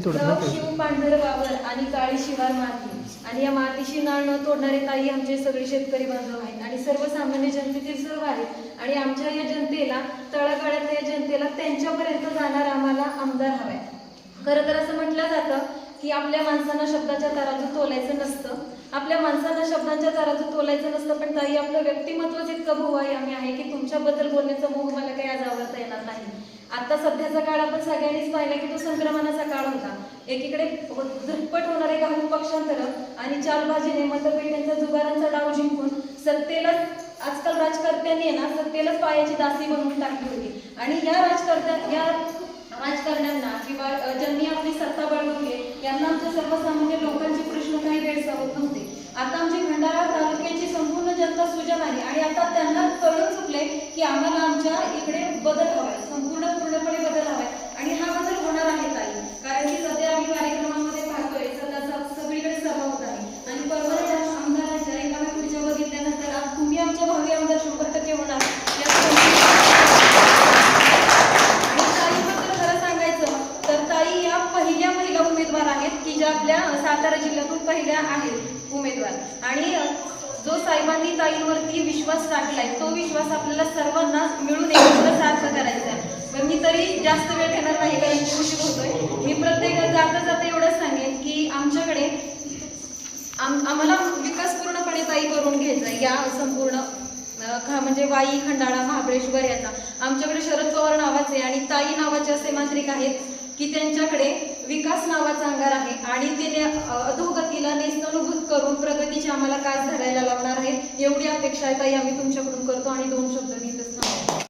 थोडं शिव पांढर वावर आणि काळी शिवार माती. आणि या मातीशी नाळ न तोडणारे काही आमचे सगळे शेतकरी बांधव आहेत. आणि सर्वसामान्य जनतेतील सर्व आहेत. आणि आमच्या या जनतेला तळागाळातल्या या जनतेला त्यांच्यापर्यंत जाणार आम्हाला आमदार हवाय खरं तर असं म्हटलं जातं की आपल्या माणसांना शब्दाच्या तराजू तोलायचं नसतं. आपल्या माणसांना शब्दांच्या तराजू तोलायचं नसतं पण ताई आपलं व्यक्तिमत्वच इतकं आम्ही आहे की तुमच्याबद्दल बोलण्याचं मोह आता सध्याचा काळ आपण सगळ्यांनीच पाहिला की तो संक्रमणाचा काळ होता. एकीकडे हो- दुप्पट होणारे काही पक्षांतर आणि चालबाजीने मतपेट्यांचा जुगारांचा डाव जिंकून सत्तेलाच आजकाल राजकर्त्यांनी आहे ना सत्तेलाच पायाची दासी बनवून टाकली होती. आणि या राजकर्त्या या राजकारण्यांना किंवा ज्यांनी आपली सत्ता बळवली यांना आमच्या सर्वसामान्य लोकांचे प्रश्न काही भेडसावत नव्हते. आता आमची भंडारा तालुक्याची संपूर्ण जनता सुजन आहे आणि आता त्यांना कळून चुकले की आम्हाला आमच्या इकडे बदल हवाय संपूर्ण पूर्णपणे बदल हवाय आणि हा बदल होणार आहे ताई कारण की सध्या आम्ही कार्यक्रमामध्ये पाहतोय सध्या स- सगळीकडे सभा होत आहे आणि परवाच्या आमदारांच्या एका पुढच्या बघितल्यानंतर आज तुम्ही आमच्या भावी आमदार शंभर टक्के होणार यात आणि ताईबद्दल खरं सांगायचं तर ताई या पहिल्या महिला उमेदवार आहेत की ज्या आपल्या सातारा जिल्ह्यातून पहिल्या आहेत उमेदवार. आणि जो साहेबांनी ताईंवरती विश्वास टाकलाय तो विश्वास आपल्याला सर्वांना मिळून एकत्र सार्थ करायचा. आहे पण मी तरी जास्त वेळ घेणार नाही कारण उशीर होतोय. मी प्रत्येक जाता जाता एवढंच सांगेन की आमच्याकडे आम आम्हाला विकास पूर्णपणे ताई करून घ्यायचा आहे. या संपूर्ण म्हणजे वाई खंडाळा महाबळेश्वर याचा. आमच्याकडे शरद पवार नावाचे आणि ताई नावाचे असे मांत्रिक आहेत. की त्यांच्याकडे विकास नावाचा अंगार आहे आणि ते अधोगतीला नेस्तनुभूत करून प्रगतीची आम्हाला कास धरायला लावणार आहे एवढी अपेक्षा आहे. ताई आम्ही तुमच्याकडून करतो आणि दोन शब्द मी